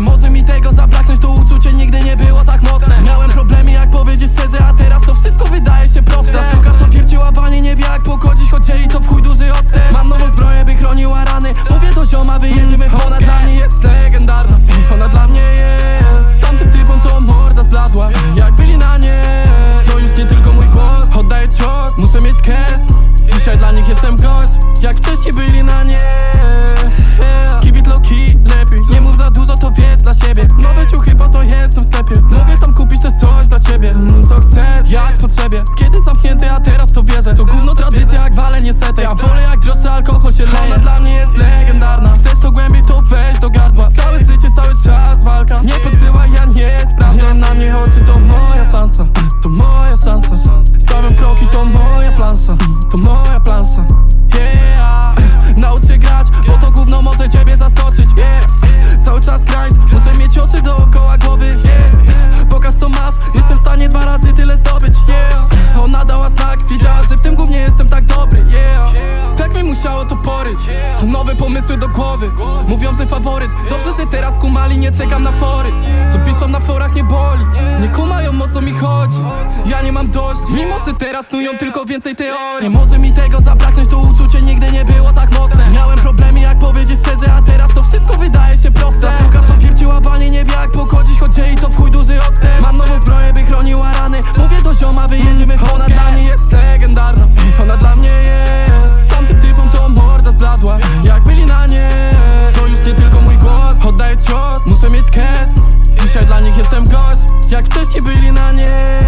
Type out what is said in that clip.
może mi tego zabraknąć To uczucie nigdy nie było tak mocne. Miałem problemy jak powiedzieć szczerze A teraz to wszystko wydaje się proste. Zasługa co wierciła panie nie wie jak pogodzić Choć dzieli to w chuj duży odstęp. Mam nową zbroję by chroniła rany. Mówię do zioma wyjedziemy w Ona dla mnie jest legendarna Ona dla mnie jest. Tamtym typom to morda zbladła. Jak byli na nie To już nie tylko mój głos. Oddaję cios Muszę mieć cash Dzisiaj dla nich jestem gość. Jak wcześniej byli na nie ciebie. Mm, Co chcesz, jak potrzebie Kiedy zamknięty, a teraz to wierzę. To gówno tradycja, jak walenie setek Ja wolę jak droższy alkohol się leje. Ona dla mnie jest legendarna. Chcesz to głębiej, to weź do gardła. Całe życie, cały czas walka. Nie podsyłaj, ja nie sprawdzam Na mnie oczy, to moja szansa. To moja szansa. Stawiam kroki, to moja plansza To moja nowe pomysły do głowy Mówią, że faworyt, dobrze, że teraz kumali, nie czekam na fory. Co piszą na forach nie boli, nie kumają o co mi chodzi. Ja nie mam dość, mimo że teraz snują tylko więcej teorii. Może mi tego zabraknąć, to uczucie nigdy nie było tak mocne. Miałem problemy jak powiedzieć szczerze, a teraz to wszystko wydaje się proste. Zasługa co wierciła panie nie wie jak pogodzić, choć dzieli to w chuj duży odstęp. Mam nową zbroję by chroniła rany, mówię do zioma wyjedziemy w Jak wcześniej byli na nie